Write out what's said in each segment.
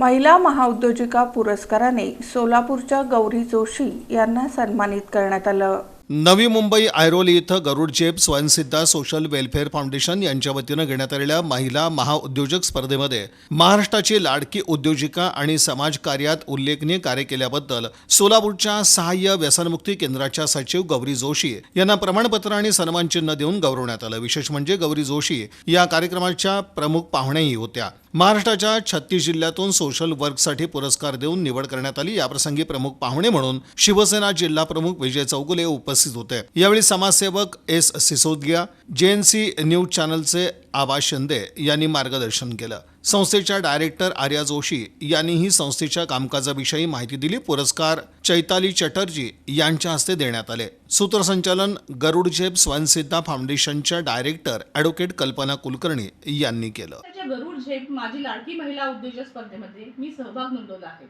महिला महाउद्योजिका पुरस्काराने सोलापूरच्या गौरी जोशी यांना सन्मानित करण्यात आलं. नवी मुंबई ऐरोली इथं गरुड जेप स्वयंसिद्धा सोशल वेलफेअर फाउंडेशन यांच्या वतीनं घेण्यात आलेल्या महिला महाउद्योजक स्पर्धेमध्ये महाराष्ट्राची लाडकी उद्योजिका आणि समाजकार्यात उल्लेखनीय कार्य केल्याबद्दल सोलापूरच्या सहाय्य व्यसनमुक्ती केंद्राच्या सचिव गौरी जोशी यांना प्रमाणपत्र आणि सन्मानचिन्ह देऊन गौरवण्यात आलं. विशेष म्हणजे गौरी जोशी या कार्यक्रमाच्या प्रमुख पाहुण्याही होत्या. महाराष्ट्राच्या छत्तीस जिल्ह्यातून सोशल वर्कसाठी पुरस्कार देऊन निवड करण्यात आली. याप्रसंगी प्रमुख पाहुणे म्हणून शिवसेना जिल्हा प्रमुख विजय चौगुले उपस्थित होते. यावेळी समाजसेवक एस सिसोदिया जेएनसी न्यूज चॅनलचे आबा शिंदे यांनी मार्गदर्शन केलं. संस्थेच्या डायरेक्टर आर्या जोशी यांनीही संस्थेच्या कामकाजाविषयी माहिती दिली. पुरस्कार चैताली चटर्जी यांच्या हस्ते देण्यात आले. सूत्रसंचालन गरुड झेप स्वयंसिद्धा फाउंडेशनच्या डायरेक्टर ॲडव्होकेट कल्पना कुलकर्णी यांनी केलं. त्याच्या गरुड झेप माझी लाडकी महिला उद्योजक स्पर्धेमध्ये मी सहभाग नोंदवला आहे.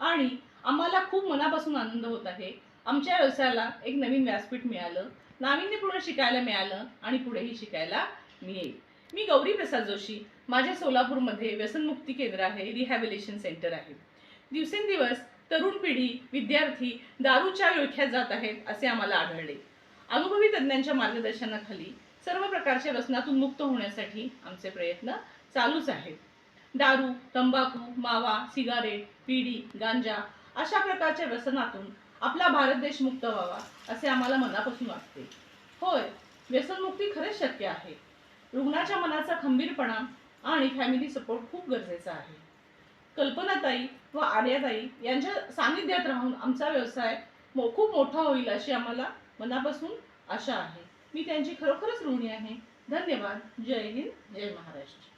आणि आम्हाला खूप मनापासून आनंद होत आहे. आमच्या व्यवसायाला एक नवीन व्यासपीठ मिळालं. नाविन्यपूर्ण शिकायला मिळालं आणि पुढेही शिकायला मिळेल. मी गौरी प्रसाद जोशी. माझ्या सोलापूरमध्ये व्यसनमुक्ती केंद्र आहे रिहॅबिलेशन सेंटर आहे. दिवसेंदिवस तरुण पिढी विद्यार्थी दारूच्या विळख्यात जात आहेत असे आम्हाला आढळले. अनुभवी तज्ज्ञांच्या मार्गदर्शनाखाली सर्व प्रकारच्या व्यसनातून मुक्त होण्यासाठी आमचे प्रयत्न चालूच आहेत. दारू तंबाखू मावा सिगारेट पिढी गांजा अशा प्रकारच्या व्यसनातून आपला भारत देश मुक्त व्हावा असे आम्हाला मनापासून वाटते. होय व्यसनमुक्ती खरंच शक्य आहे. रुग्णाच्या मनाचा खंबीरपणा आणि फॅमिली सपोर्ट खूप गरजेचा आहे. कल्पनाताई व आर्याताई यांच्या सानिध्यात राहून आमचा व्यवसाय मो खूप मोठा होईल अशी आम्हाला मनापासून आशा आहे. मी त्यांची खरोखरच ऋणी आहे. धन्यवाद. जय हिंद. जय महाराष्ट्र.